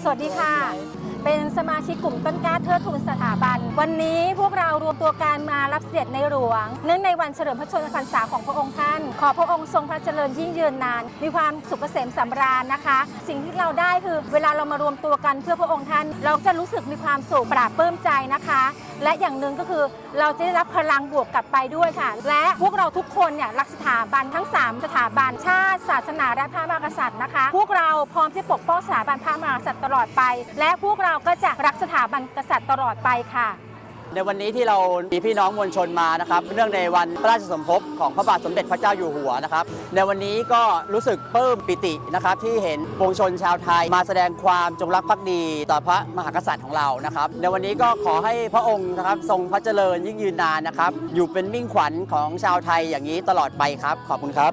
สวัสดีค่ะ เป็นสมาชิกกลุ่มต้นกล้าเทิดทูนสถาบัน วันนี้พวกเรารวมตัวกันมารับเสด็จในหลวง เนื่องในวันเฉลิมพระชนมพรรษาของพระองค์ท่าน ขอพระองค์ทรงพระเจริญยิ่งยืนนาน มีความสุขเกษมสำราญนะคะ สิ่งที่เราได้คือ เวลาเรามารวมตัวกันเพื่อพระองค์ท่าน เราจะรู้สึกมีความสุขปราบปลื้มใจนะคะ และอย่างหนึ่งก็คือเราจะได้รับพลังบวกกลับไปด้วยค่ะ และพวกเราทุกคนเนี่ยรักสถาบันทั้ง 3 สถาบันชาติ ศาสนาและพระมหากษัตริย์นะคะ พวกเราพร้อมที่ปกป้องสถาบันพระมหากษัตริย์ตลอดไป และพวกเราก็จะรักสถาบันกษัตริย์ตลอดไปค่ะ ในวันนี้ที่เรามีพี่น้องมวลชนมานะครับ เนื่องในวันพระราชสมภพของพระบาทสมเด็จพระเจ้าอยู่หัวนะครับ ในวันนี้ก็รู้สึกปลื้มปิตินะครับ ที่เห็นปวงชนชาวไทยมาแสดงความจงรักภักดี ต่อพระมหากษัตริย์ของเรานะครับ ในวันนี้ก็ขอให้พระองค์นะครับทรงพระเจริญยิ่งยืนนานนะครับ อยู่เป็นมิ่งขวัญของชาวไทยอย่างนี้ตลอดไปครับ ขอบคุณครับ